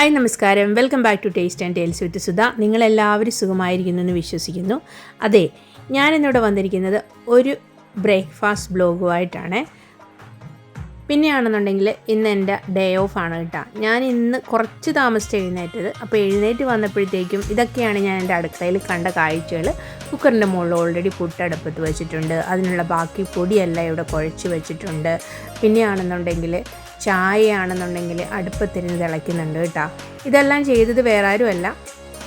Hi നമസ്കാരം. Welcome back to taste and tales with Sudha. നിങ്ങളെല്ലാവരും സുഖമായിരിക്കുന്നു എന്ന് വിശ്വസിക്കുന്നു. അതെ ഞാനിന്നിവിടെ വന്നിരിക്കുന്നത് ഒരു ബ്രേക്ക്ഫാസ്റ്റ് ബ്ലോഗുമായിട്ടാണ്. പിന്നെയാണെന്നുണ്ടെങ്കിൽ ഇന്ന് എന്റെ ഡേ ഓഫ് ആണ് കേട്ടോ. ഞാൻ ഇന്ന് കുറച്ച് താമസിച്ച് എഴുന്നേറ്റത്. അപ്പോൾ എഴുന്നേറ്റ് വന്നപ്പോഴത്തേക്കും ഇതൊക്കെയാണ് ഞാൻ എന്റെ അടുക്കളയിൽ കണ്ട കാഴ്ചകൾ. കുക്കറിന്റെ മുകളിൽ ഓൾറെഡി പുട്ടടുപ്പത്ത് വെച്ചിട്ടുണ്ട്. അതിനുള്ള ബാക്കി പൊടിയെല്ലാം ഇവിടെ കുഴച്ച് വെച്ചിട്ടുണ്ട്. പിന്നെയാണെന്നുണ്ടെങ്കിൽ ചായയാണെന്നുണ്ടെങ്കിൽ അടുപ്പത്തിരുന്ന് തിളയ്ക്കുന്നുണ്ട് കേട്ടോ. ഇതെല്ലാം ചെയ്തത് വേറെ ആരുമല്ല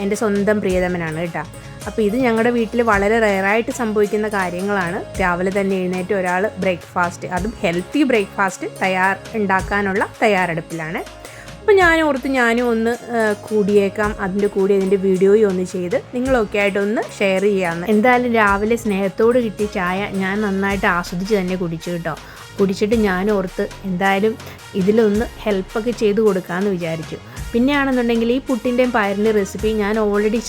എന്റെ സ്വന്തം പ്രിയതമനാണ് കേട്ടോ. അപ്പോൾ ഇത് ഞങ്ങളുടെ വീട്ടിൽ വളരെ റെയറായിട്ട് സംഭവിക്കുന്ന കാര്യങ്ങളാണ്. രാവിലെ തന്നെ എഴുന്നേറ്റ് ഒരാൾ ബ്രേക്ക്ഫാസ്റ്റ് അതും ഹെൽത്തി ബ്രേക്ക്ഫാസ്റ്റ് തയ്യാർ ഉണ്ടാക്കാനുള്ള തയ്യാറെടുപ്പിലാണ്. അപ്പോൾ ഞാൻ ഓർത്ത് ഞാനും ഒന്ന് കൂടിയേക്കാം അതിന്റെ കൂടി അതിന്റെ വീഡിയോയും ഒന്ന് ചെയ്ത് നിങ്ങളൊക്കെ ആയിട്ടൊന്ന് ഷെയർ ചെയ്യാമെന്ന് എന്തായാലും രാവിലെ സ്നേഹത്തോട് കിട്ടിയ ചായ ഞാൻ നന്നായിട്ട് ആസ്വദിച്ച് തന്നെ കുടിച്ചു കേട്ടോ. കുടിച്ചിട്ട് ഞാൻ ഓർത്ത് എന്തായാലും ഇതിലൊന്ന് ഹെൽപ്പൊക്കെ ചെയ്ത് കൊടുക്കാമെന്ന് വിചാരിച്ചു. പിന്നെയാണെന്നുണ്ടെങ്കിൽ ഈ പുട്ടിന്റെയും പയറിന്റെയും റെസിപ്പി ഞാൻ ഓൾറെഡി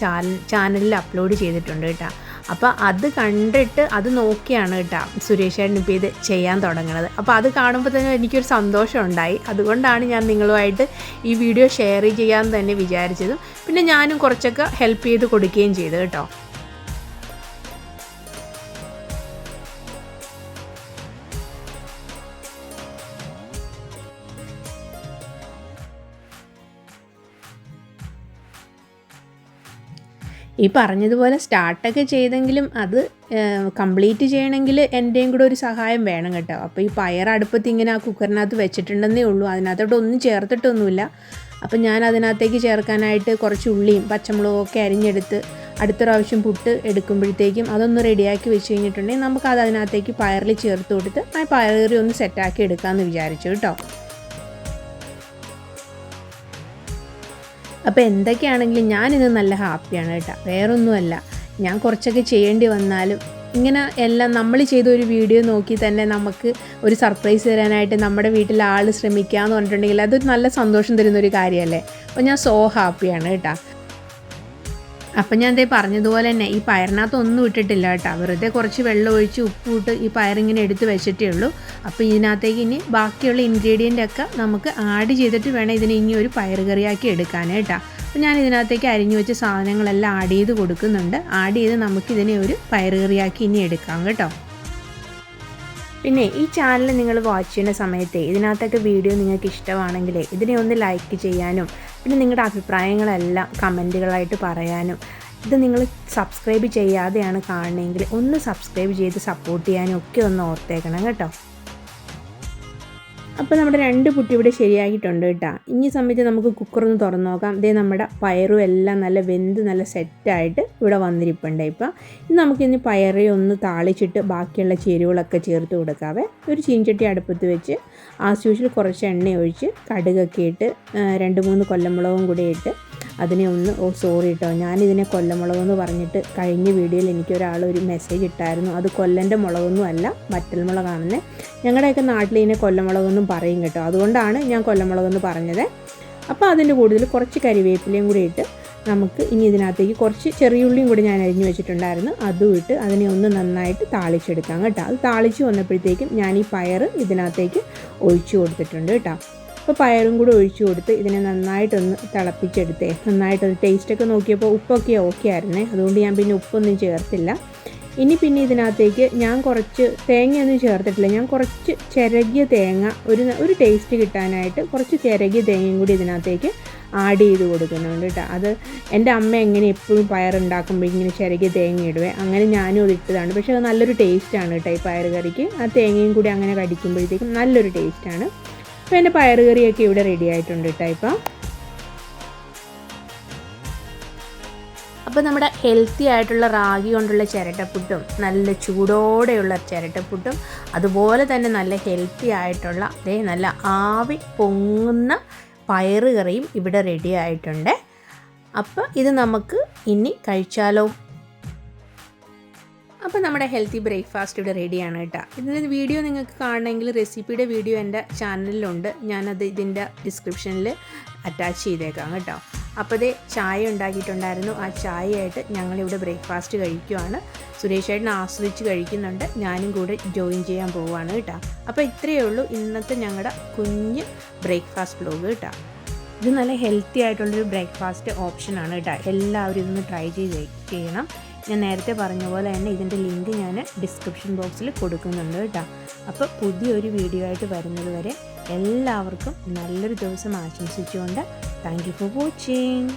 ചാനലിൽ അപ്ലോഡ് ചെയ്തിട്ടുണ്ട് കേട്ടോ. അപ്പോൾ അത് കണ്ടിട്ട് അത് നോക്കിയാണ് കേട്ടോ സുരേഷ് ചേട്ടൻ ഇപ്പോൾ ഇത് ചെയ്യാൻ തുടങ്ങുന്നത് അപ്പോൾ അത് കാണുമ്പോൾ തന്നെ എനിക്കൊരു സന്തോഷം ഉണ്ടായി. അതുകൊണ്ടാണ് ഞാൻ നിങ്ങളുമായിട്ട് ഈ വീഡിയോ ഷെയർ ചെയ്യാൻ തന്നെ വിചാരിച്ചതും. പിന്നെ ഞാനും കുറച്ചൊക്കെ ഹെൽപ്പ് ചെയ്ത് കൊടുക്കുകയും ചെയ്തു കേട്ടോ. ഈ പറഞ്ഞതുപോലെ സ്റ്റാർട്ടൊക്കെ ചെയ്തെങ്കിലും അത് കംപ്ലീറ്റ് ചെയ്യണമെങ്കിൽ എന്റെയും കൂടെ ഒരു സഹായം വേണം കേട്ടോ. അപ്പോൾ ഈ പയർ അടുപ്പത്ത് ഇങ്ങനെ ആ കുക്കറിനകത്ത് വെച്ചിട്ടുണ്ടെന്നേ ഉള്ളൂ. അതിനകത്തോട്ട് ഒന്നും ചേർത്തിട്ടൊന്നുമില്ല. അപ്പം ഞാൻ അതിനകത്തേക്ക് ചേർക്കാനായിട്ട് കുറച്ച് ഉള്ളിയും പച്ചമുളകും ഒക്കെ അരിഞ്ഞെടുത്ത് അടുത്ത പ്രാവശ്യം പുട്ട് എടുക്കുമ്പോഴത്തേക്കും അതൊന്ന് റെഡിയാക്കി വെച്ച് കഴിഞ്ഞിട്ടുണ്ടെങ്കിൽ നമുക്കത് അതിനകത്തേക്ക് പയറിൽ ചേർത്ത് കൊടുത്ത് ആ പയറി ഒന്ന് സെറ്റാക്കി എടുക്കാമെന്ന് വിചാരിച്ചു കേട്ടോ. അപ്പോൾ എന്തൊക്കെയാണെങ്കിലും ഞാനിന്ന് നല്ല ഹാപ്പിയാണ് കേട്ടോ. വേറൊന്നുമല്ല. ഞാൻ കുറച്ചൊക്കെ ചെയ്യേണ്ടി വന്നാലും ഇങ്ങനെ എല്ലാം നമ്മൾ ചെയ്ത ഒരു വീഡിയോ നോക്കി തന്നെ നമുക്ക് ഒരു സർപ്രൈസ് തരാനായിട്ട് നമ്മുടെ വീട്ടിൽ ആൾ ശ്രമിക്കുക എന്ന് പറഞ്ഞിട്ടുണ്ടെങ്കിൽ അതൊരു നല്ല സന്തോഷം തരുന്ന ഒരു കാര്യമല്ലേ? അപ്പോൾ ഞാൻ സോ ഹാപ്പിയാണ് കേട്ടോ. അപ്പം ഞാൻ ദേ പറഞ്ഞതുപോലെ തന്നെ ഈ പയറിനകത്ത് ഒന്നും ഇട്ടിട്ടില്ല കേട്ടോ. വെറുതെ കുറച്ച് വെള്ളം ഒഴിച്ച് ഉപ്പ് ഇട്ട് ഈ പയറിങ്ങനെ എടുത്ത് വെച്ചിട്ടേ ഉള്ളൂ. അപ്പോൾ ഇതിനകത്തേക്ക് ഇനി ബാക്കിയുള്ള ഇൻഗ്രീഡിയന്റ് ഒക്കെ നമുക്ക് ആഡ് ചെയ്തിട്ട് വേണം ഇതിനെ ഇനി ഒരു പയർ കറിയാക്കി എടുക്കാനായിട്ടാ. അപ്പോൾ ഞാൻ ഇതിനകത്തേക്ക് അരിഞ്ഞു വെച്ച സാധനങ്ങളെല്ലാം ആഡ് ചെയ്ത് കൊടുക്കുന്നുണ്ട്. ആഡ് ചെയ്ത് നമുക്കിതിനെ ഒരു പയർ കറിയാക്കി ഇനി എടുക്കാം കേട്ടോ. പിന്നെ ഈ ചാനൽ നിങ്ങൾ വാച്ച് ചെയ്യുന്ന സമയത്ത് ഇതിനകത്തൊക്കെ വീഡിയോ നിങ്ങൾക്ക് ഇഷ്ടമാണെങ്കിൽ ഇതിനെ ഒന്ന് ലൈക്ക് ചെയ്യാനും പിന്നെ നിങ്ങളുടെ അഭിപ്രായങ്ങളെല്ലാം കമന്റുകളായിട്ട് പറയാനും ഇത് നിങ്ങൾ സബ്സ്ക്രൈബ് ചെയ്യാതെയാണ് കാണണമെങ്കിൽ ഒന്ന് സബ്സ്ക്രൈബ് ചെയ്ത് സപ്പോർട്ട് ചെയ്യാനും ഒക്കെ ഒന്ന് ഓർത്തേക്കണം കേട്ടോ. അപ്പോൾ നമ്മുടെ രണ്ട് പുട്ടി ഇവിടെ ശരിയാക്കിയിട്ടുണ്ട് കേട്ടോ. ഇനി സമയത്ത് നമുക്ക് കുക്കറൊന്ന് തുറന്നു നോക്കാം. ഇതേ നമ്മുടെ പയറും എല്ലാം നല്ല വെന്ത് നല്ല സെറ്റായിട്ട് ഇവിടെ വന്നിരിപ്പുണ്ട് ഇപ്പം. ഇനി നമുക്കിനി പയറേ ഒന്ന് താളിച്ചിട്ട് ബാക്കിയുള്ള ചേരുവകളൊക്കെ ചേർത്ത് കൊടുക്കാവേ. ഒരു ചീൻചട്ടി അടുപ്പത്ത് വെച്ച് ആസ് യൂഷ്വൽ കുറച്ച് എണ്ണ ഒഴിച്ച് കടുകൊക്കെ ഇട്ട് രണ്ട് മൂന്ന് കൊല്ലമുളകും കൂടി ഇട്ട് അതിനെ ഒന്ന് ഓ സോറി കേട്ടോ ഞാനിതിനെ കൊല്ലമുളകെന്ന് പറഞ്ഞിട്ട് കഴിഞ്ഞ വീഡിയോയിൽ എനിക്കൊരാൾ ഒരു മെസ്സേജ് ഇട്ടായിരുന്നു. അത് കൊല്ലന്റെ മുളകൊന്നും അല്ല വറ്റൽമുളകാണെന്ന് ഞങ്ങളുടെയൊക്കെ നാട്ടിൽ ഇതിനെ കൊല്ലമുളകൊന്നും പറയും കേട്ടോ. അതുകൊണ്ടാണ് ഞാൻ കൊല്ലമുളകെന്ന് പറഞ്ഞത്. അപ്പോൾ അതിന്റെ കൂടുതൽ കുറച്ച് കരിവേപ്പിലയും കൂടി ഇട്ട് നമുക്ക് ഇനി ഇതിനകത്തേക്ക് കുറച്ച് ചെറിയുള്ളിയും കൂടി ഞാൻ അരിഞ്ഞു വെച്ചിട്ടുണ്ടായിരുന്നു. അതും ഇട്ട് അതിനെ ഒന്ന് നന്നായിട്ട് താളിച്ചെടുക്കാം കേട്ടോ. അത് താളിച്ച് വന്നപ്പോഴത്തേക്കും ഞാൻ ഈ പയർ ഇതിനകത്തേക്ക് ഒഴിച്ചു കൊടുത്തിട്ടുണ്ട് കേട്ടോ. അപ്പോൾ പയറും കൂടി ഒഴിച്ചു കൊടുത്ത് ഇതിനെ നന്നായിട്ടൊന്ന് തിളപ്പിച്ചെടുത്തേ. നന്നായിട്ടൊന്ന് ടേസ്റ്റൊക്കെ നോക്കിയപ്പോൾ ഉപ്പൊക്കെ ഓക്കെ ആയിരുന്നു. അതുകൊണ്ട് ഞാൻ പിന്നെ ഉപ്പൊന്നും ചേർത്തില്ല. ഇനി പിന്നെ ഇതിനകത്തേക്ക് ഞാൻ കുറച്ച് തേങ്ങയൊന്നും ചേർത്തിട്ടില്ല. ഞാൻ കുറച്ച് ചിരകിയ തേങ്ങ ഒരു ഒരു ടേസ്റ്റ് കിട്ടാനായിട്ട് കുറച്ച് ചിരകിയ തേങ്ങയും കൂടി ഇതിനകത്തേക്ക് ആഡ് ചെയ്ത് കൊടുക്കുന്നുണ്ട് കേട്ടോ അത് എന്റെ അമ്മ എങ്ങനെ എപ്പോഴും പയറുണ്ടാക്കുമ്പോൾ ഇങ്ങനെ ചിരകിയ തേങ്ങ ഇടുവേ? അങ്ങനെ ഞാനും അത് ഇട്ടതാണ്. പക്ഷേ അത് നല്ലൊരു ടേസ്റ്റാണ് കേട്ടോ ഈ പയർ കറിക്ക് ആ തേങ്ങയും കൂടി അങ്ങനെ കടിക്കുമ്പോഴത്തേക്കും നല്ലൊരു ടേസ്റ്റാണ് അപ്പോൾ എന്റെ പയർ കറിയൊക്കെ ഇവിടെ റെഡി ആയിട്ടുണ്ട് കേട്ടോ ഇപ്പം. അപ്പോൾ നമ്മുടെ ഹെൽത്തി ആയിട്ടുള്ള റാഗി കൊണ്ടുള്ള ചിരട്ടപ്പുട്ടും നല്ല ചൂടോടെയുള്ള ചിരട്ടപ്പുട്ടും അതുപോലെ തന്നെ നല്ല ഹെൽത്തി ആയിട്ടുള്ള അതേ നല്ല ആവി പൊങ്ങുന്ന പയറുകറിയും ഇവിടെ റെഡി ആയിട്ടുണ്ട്. അപ്പോൾ ഇത് നമുക്ക് ഇനി കഴിച്ചാലോ? അപ്പോൾ നമ്മുടെ ഹെൽത്തി ബ്രേക്ക്ഫാസ്റ്റ് ഇവിടെ റെഡിയാണ് കേട്ടോ. ഇതിന്റെ വീഡിയോ നിങ്ങൾക്ക് കാണണമെങ്കിൽ റെസിപ്പിയുടെ വീഡിയോ എന്റെ ചാനലിലുണ്ട് ഞാനത് ഇതിന്റെ ഡിസ്ക്രിപ്ഷനിൽ അറ്റാച്ച് ചെയ്തേക്കാം കേട്ടോ. അപ്പോൾ ഇതേ ചായ ഉണ്ടാക്കിയിട്ടുണ്ടായിരുന്നു. ആ ചായയായിട്ട് ഞങ്ങളിവിടെ ബ്രേക്ക്ഫാസ്റ്റ് കഴിക്കുവാണ്. സുരേഷ് ചേട്ടൻ ആസ്വദിച്ച് കഴിക്കുന്നുണ്ട്. ഞാനും കൂടെ ജോയിൻ ചെയ്യാൻ പോവുകയാണ് കേട്ടോ. അപ്പോൾ ഇത്രയേ ഉള്ളൂ ഇന്നത്തെ ഞങ്ങളുടെ കുഞ്ഞ് ബ്രേക്ക്ഫാസ്റ്റ് ബ്ലോഗ് കേട്ടോ. ഇത് നല്ല ഹെൽത്തി ആയിട്ടുള്ളൊരു ബ്രേക്ക്ഫാസ്റ്റ് ഓപ്ഷനാണ് കേട്ടോ. എല്ലാവരും ഇതൊന്ന് ട്രൈ ചെയ്ത് ചെയ്യണം. ഞാൻ നേരത്തെ പറഞ്ഞ പോലെ തന്നെ ഇതിന്റെ ലിങ്ക് ഞാൻ ഡിസ്ക്രിപ്ഷൻ ബോക്സിൽ കൊടുക്കുന്നുണ്ട് കേട്ടോ. അപ്പോൾ പുതിയൊരു വീഡിയോ ആയിട്ട് വരുന്നത് വരെ എല്ലാവർക്കും നല്ലൊരു ദിവസം ആശംസിച്ചുകൊണ്ട് താങ്ക് യു ഫോർ വാച്ചിങ്.